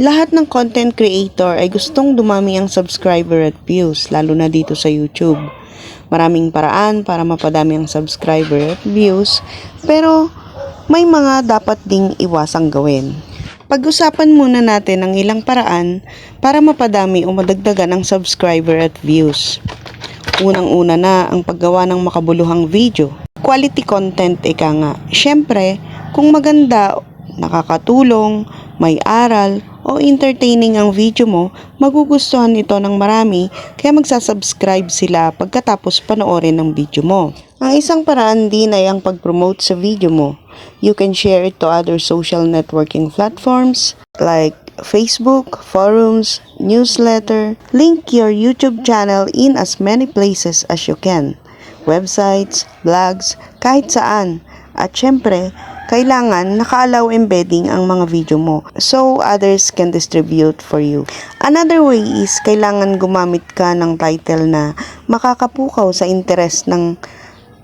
Lahat ng content creator ay gustong dumami ang subscriber at views, lalo na dito sa YouTube. Maraming paraan para mapadami ang subscriber at views, pero may mga dapat ding iwasang gawin. Pag-usapan muna natin ang ilang paraan para mapadami o madagdagan ang subscriber at views. Unang-una na ang paggawa ng makabuluhang video. Quality content ika nga. Siyempre, kung maganda, nakakatulong, may aral, o entertaining ang video mo, magugustuhan ito ng marami kaya magsasubscribe sila pagkatapos panoorin ang video mo. Ang isang paraan din ay ang pag-promote sa video mo. You can share it to other social networking platforms like Facebook, forums, newsletter. Link your YouTube channel in as many places as you can. Websites, blogs, kahit saan. At syempre, kailangan naka-allow embedding ang mga video mo so others can distribute for you. Another way is kailangan gumamit ka ng title na makakapukaw sa interes ng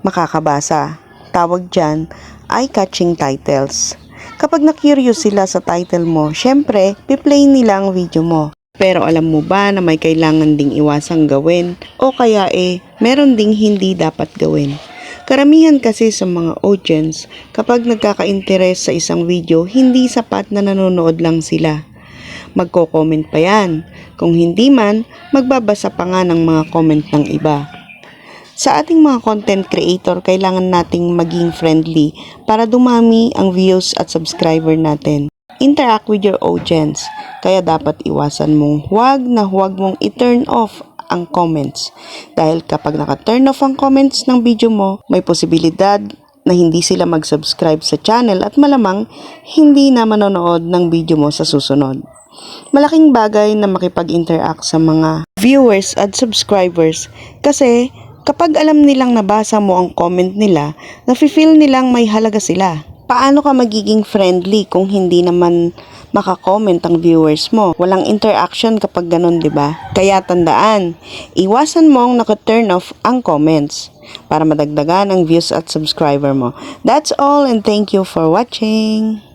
makakabasa. Tawag dyan, eye-catching titles. Kapag na-curious sila sa title mo, syempre, piplay nila ang video mo. Pero alam mo ba na may kailangan ding iwasang gawin o kaya eh, meron ding hindi dapat gawin. Karamihan kasi sa mga audience, kapag nagkaka-interes sa isang video, hindi sapat na nanonood lang sila. Magko-comment pa yan. Kung hindi man, magbabasa pa nga ng mga comment ng iba. Sa ating mga content creator, kailangan nating maging friendly para dumami ang views at subscriber natin. Interact with your audience, kaya dapat iwasan mong huwag na huwag mong i-turn off ang comments. Dahil kapag naka-turn off ang comments ng video mo, may posibilidad na hindi sila mag-subscribe sa channel at malamang hindi na manonood ng video mo sa susunod. Malaking bagay na makipag-interact sa mga viewers at subscribers kasi kapag alam nilang nabasa mo ang comment nila, nafe-feel nilang may halaga sila. Paano ka magiging friendly kung hindi naman makakomment ang viewers mo. Walang interaction kapag ganun, di ba? Kaya tandaan, iwasan mong naka-turn off ang comments para madagdagan ang views at subscriber mo. That's all and thank you for watching.